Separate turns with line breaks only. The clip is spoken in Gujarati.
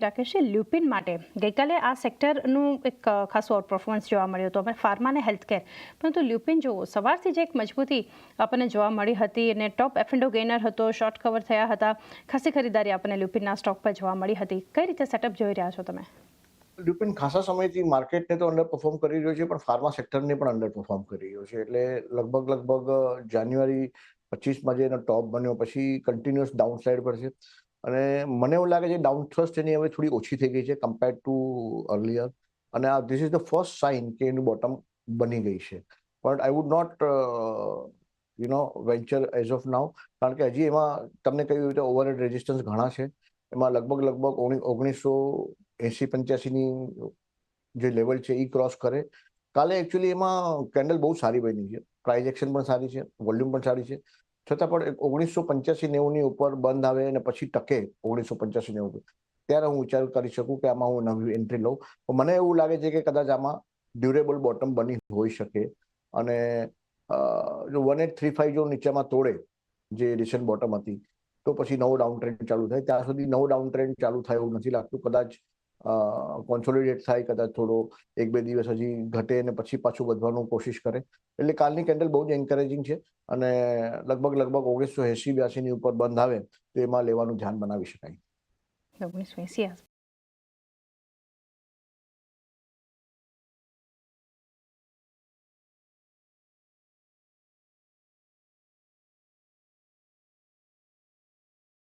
રાકેશજી લ્યુપિન માટે. ગઈકાલે આ સેક્ટરનું એક ખાસું આઉટ પરફોર્મન્સ જોવા મળ્યું હતું. અમે ફાર્મા અને હેલ્થ કેર પરંતુ લ્યુપિન, જુઓ, સવારથી જે એક મજબૂતી આપણને જોવા મળી હતી અને top F and O gainer હતો શોર્ટ કવર થયા હતા. ખાસી ખરીદારી આપણને લ્યુપિનના સ્ટોક પર જોવા મળી હતી. કઈ રીતે સેટઅપ જોઈ રહ્યા છો તમે?
લ્યુપિન, ખાસા સમયથી માર્કેટને તો અંડર પરફોર્મ કરી રહ્યો છે, પણ ફાર્મા સેક્ટરને પણ અંડર પરફોર્મ કરી રહ્યો છે. એટલે લગભગ લગભગ જાન્યુઆરી પચીસમાં જે એનો ટોપ બન્યો. પછી કન્ટિન્યુઅસ ડાઉન સાઇડ પર છે. અને મને એવું લાગે છે ડાઉન થ્રસ્ટ એની હવે થોડી ઓછી થઈ ગઈ છે કમ્પેર ટુ અર્લિયર અને આ this is the first sign કે એનું બોટમ બની ગઈ છે. But I would not you know venture as of now કારણ કે હજી એમાં તમને કહ્યું રીતે ઓવરહેડ રેઝિસ્ટન્સ ઘણા છે. એમાં લગભગ લગભગ ઓગણી- ઓગણીસો એસી, પંચ્યાસીની જે લેવલ છે એ ક્રોસ કરે. કાલે એકચ્યુઅલી એમાં કેન્ડલ બહુ સારી બની છે. પ્રાઇઝ એક્શન પણ સારી છે. વોલ્યુમ પણ સારી છે. છતાં પણ ઓગણીસો પંચ્યાસી નેવુંની ઉપર બંધ આવે અને પછી ટકે ઓગણીસો પંચ્યાસી નેવું ત્યારે હું વિચાર કરી શકું કે આમાં હું નવી એન્ટ્રી લઉં. તો મને એવું લાગે છે કે કદાચ આમાં ડ્યુરેબલ બોટમ બની હોઈ શકે. અને જો વન એટ થ્રી ફાઈવ જો નીચેમાં તોડે જે રિસન્ટ બોટમ હતી, તો પછી નવો ડાઉન ટ્રેન્ડ ચાલુ થાય. ત્યાં સુધી નવો ડાઉન ટ્રેન્ડ ચાલુ થાય એવું નથી લાગતું. કદાચ કોન્સોલિડેટ થાય કદાચ થોડો, એક બે દિવસ હજી ઘટે અને પછી પાછું વધવાનું કોશિશ કરે. એટલે કાલની કેન્ડલ બહુ જ એન્કરેજિંગ છે અને લગભગ લગભગ ઓગણીસો એસી બ્યાસીની ઉપર બંધ આવે તો એમાં લેવાનું ધ્યાન બનાવી શકાય.